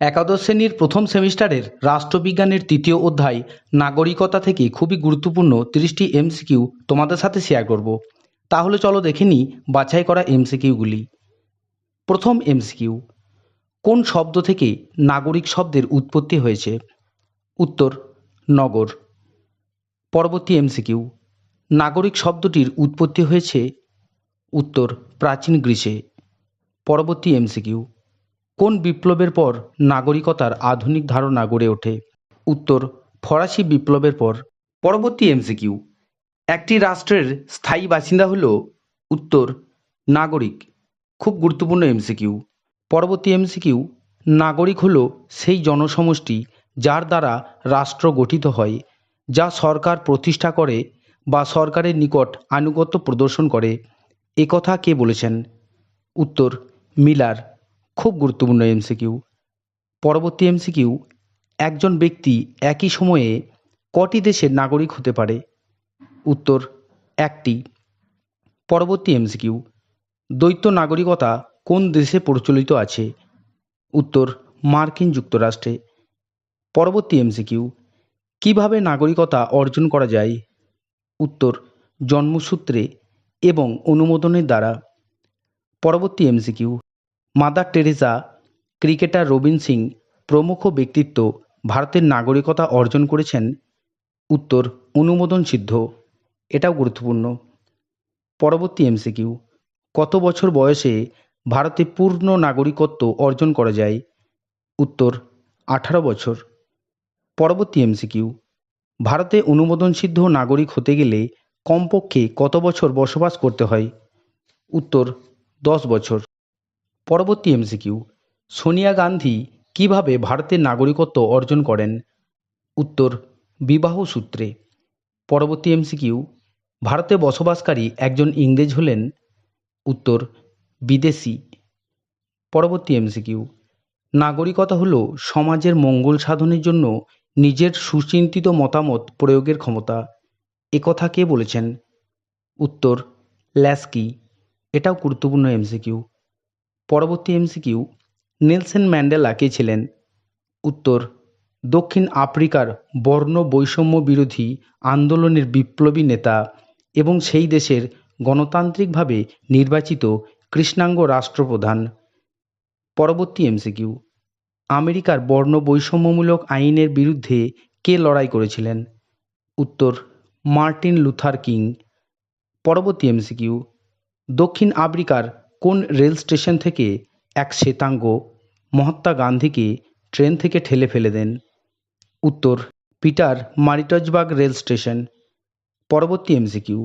একাদশ শ্রেণির প্রথম সেমিস্টারের রাষ্ট্রবিজ্ঞানের তৃতীয় অধ্যায় নাগরিকতা থেকে খুবই গুরুত্বপূর্ণ তিরিশটি এমসিকিউ তোমাদের সাথে শেয়ার করব। তাহলে চলো দেখে নিই বাছাই করা এমসিকিউগুলি। প্রথম এমসিকিউ, কোন শব্দ থেকে নাগরিক শব্দের উৎপত্তি হয়েছে? উত্তর, নগর। পরবর্তী এমসিকিউ, নাগরিক শব্দটির উৎপত্তি হয়েছে উত্তর, প্রাচীন গ্রীসে। পরবর্তী এমসিকিউ কোন বিপ্লবের পর নাগরিকতার আধুনিক ধারণা গড়ে ওঠে? উত্তর, ফরাসি বিপ্লবের পর। পরবর্তী এমসিকিউ একটি রাষ্ট্রের স্থায়ী বাসিন্দা হল, উত্তর, নাগরিক। খুব গুরুত্বপূর্ণ এমসিকিউ পরবর্তী এমসিকিউ নাগরিক হল সেই জনসমষ্টি যার দ্বারা রাষ্ট্র গঠিত হয়, যা সরকার প্রতিষ্ঠা করে বা সরকারের নিকট আনুগত্য প্রদর্শন করে। একথা কে বলেছেন? উত্তর, মিলার। খুব গুরুত্বপূর্ণ এমসিকিউ পরবর্তী এমসিকিউ একজন ব্যক্তি একই সময়ে কটি দেশের নাগরিক হতে পারে? উত্তর, একটি। পরবর্তী এমসিকিউ দ্বৈত নাগরিকতা কোন দেশে প্রচলিত আছে? উত্তর, মার্কিন যুক্তরাষ্ট্রে। পরবর্তী এমসিকিউ কীভাবে নাগরিকতা অর্জন করা যায়? উত্তর, জন্মসূত্রে এবং অনুমোদনের দ্বারা। পরবর্তী MCQ Mother Teresa cricketer Robin Singh প্রমুখ ব্যক্তিত্ব ভারতের নাগরিকতা অর্জন করেছেন উত্তর অনুমোদন সিদ্ধ। এটাও গুরুত্বপূর্ণ। পরবর্তী এমসিকিউ কত বছর বয়সে ভারতে পূর্ণ নাগরিকত্ব অর্জন করা যায়? উত্তর, আঠারো বছর। পরবর্তী এমসিকিউ ভারতে অনুমোদনসিদ্ধ নাগরিক হতে গেলে কমপক্ষে কত বছর বসবাস করতে হয়? উত্তর, দশ বছর। পরবর্তী এমসিকিউ সোনিয়া গান্ধী কীভাবে ভারতের নাগরিকত্ব অর্জন করেন? উত্তর, বিবাহ সূত্রে। পরবর্তী এমসিকিউ ভারতে বসবাসকারী একজন ইংরেজ হলেন। উত্তর, বিদেশি। পরবর্তী এমসিকিউ নাগরিকতা হল সমাজের মঙ্গল সাধনের জন্য নিজের সুচিন্তিত মতামত প্রয়োগের ক্ষমতা। একথা কে বলেছেন? উত্তর, ল্যাস্কি। এটাও গুরুত্বপূর্ণ এমসিকিউ পরবর্তী এমসিকিউ নেলসন ম্যান্ডেলা কে ছিলেন। উত্তর, দক্ষিণ আফ্রিকার বর্ণ বৈষম্য বিরোধী আন্দোলনের বিপ্লবী নেতা এবং সেই দেশের গণতান্ত্রিকভাবে নির্বাচিত কৃষ্ণাঙ্গ রাষ্ট্রপ্রধান। পরবর্তী এমসিকিউ, আমেরিকার বর্ণ বৈষম্যমূলক আইনের বিরুদ্ধে কে লড়াই করেছিলেন? উত্তর, মার্টিন লুথার কিং। পরবর্তী এমসিকিউ, দক্ষিণ আফ্রিকার কোন রেল স্টেশন থেকে এক শ্বেতাঙ্গ মহাত্মা গান্ধীকে ট্রেন থেকে ঠেলে ফেলে দেন? উত্তর, পিটার মারিটজবাগ রেল স্টেশন। পরবর্তী এমসিকিউ।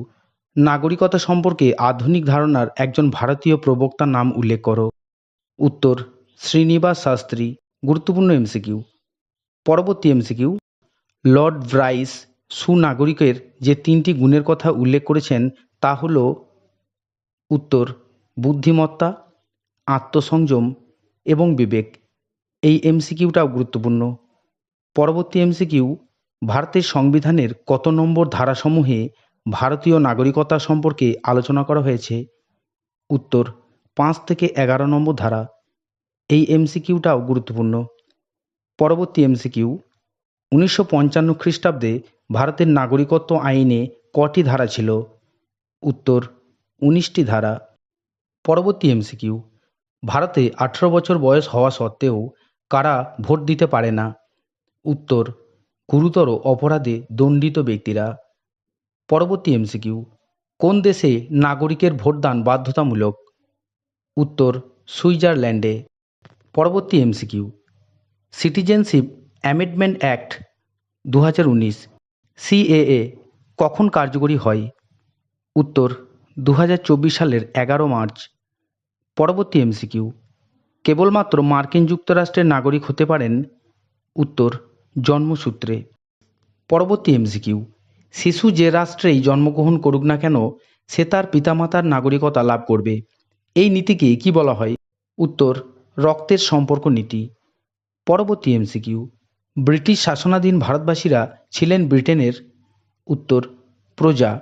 নাগরিকতা সম্পর্কে আধুনিক ধারণার একজন ভারতীয় প্রবক্তার নাম উল্লেখ করো। উত্তর, শ্রীনিবাস শাস্ত্রী। গুরুত্বপূর্ণ এমসিকিউ। পরবর্তী এমসিকিউ। লর্ড ব্রাইস সুনাগরিকের যে তিনটি গুণের কথা উল্লেখ করেছেন তা হল উত্তর বুদ্ধিমত্তা, আত্মসংযম এবং বিবেক। এই এমসিকিউটাও গুরুত্বপূর্ণ। পরবর্তী এমসিকিউ, ভারতের সংবিধানের কত নম্বর ধারাসমূহে ভারতীয় নাগরিকতা সম্পর্কে আলোচনা করা হয়েছে? উত্তর, পাঁচ থেকে এগারো নম্বর ধারা। এই এমসিকিউটাও গুরুত্বপূর্ণ। পরবর্তী এমসিকিউ, উনিশশো পঞ্চান্ন খ্রিস্টাব্দে ভারতের নাগরিকত্ব আইনে কটি ধারা ছিল? উত্তর, উনিশটি ধারা। পরবর্তী এমসিকিউ। ভারতে আঠেরো বছর বয়স হওয়া সত্ত্বেও কারা ভোট দিতে পারে না? উত্তর, গুরুতর অপরাধে দণ্ডিত ব্যক্তিরা। পরবর্তী এমসিকিউ, কোন দেশে নাগরিকের ভোটদান বাধ্যতামূলক? উত্তর, সুইজারল্যান্ডে। পরবর্তী এমসিকিউ, সিটিজেনশিপ অ্যামেন্ডমেন্ট অ্যাক্ট দু হাজার উনিশ, সিএএ কখন কার্যকরী হয়? উত্তর দু হাজার চব্বিশ সালের এগারো মার্চ। পরবর্তী এমসিকিউ কেবলমাত্র মার্কিন যুক্তরাষ্ট্রের নাগরিক হতে পারেন, উত্তর, জন্মসূত্রে। পরবর্তী এমসিকিউ শিশু যে রাষ্ট্রেই জন্মগ্রহণ করুক না কেন, সে তার পিতামাতার নাগরিকতা লাভ করবে। এই নীতিকে কি বলা হয়? উত্তর, রক্তের সম্পর্ক নীতি। পরবর্তী এমসিকিউ ব্রিটিশ শাসনাধীন ভারতবাসীরা ছিলেন ব্রিটেনের, উত্তর, প্রজা।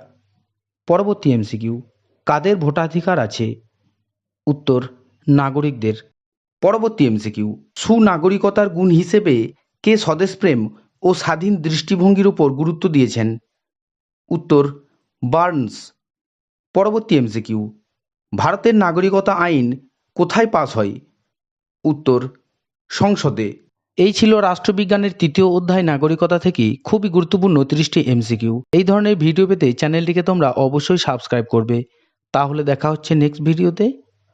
পরবর্তী এমসিকিউ কাদের ভোটাধিকার আছে? উত্তর, নাগরিকদের। পরবর্তী এমসিকিউ, সুনাগরিকতার গুণ হিসেবে কে স্বদেশপ্রেম ও স্বাধীন দৃষ্টিভঙ্গির উপর গুরুত্ব দিয়েছেন? উত্তর, বার্নস। পরবর্তী এমসিকিউ, ভারতের নাগরিকতা আইন কোথায় পাস হয়? উত্তর, সংসদে। এই ছিল রাষ্ট্রবিজ্ঞানের তৃতীয় অধ্যায় নাগরিকতা থেকে খুবই গুরুত্বপূর্ণ তিরিশটি এমসিকিউ। এই ধরনের ভিডিও পেতে চ্যানেলটিকে তোমরা অবশ্যই সাবস্ক্রাইব করবে। তাহলে দেখা হচ্ছে নেক্সট ভিডিওতে।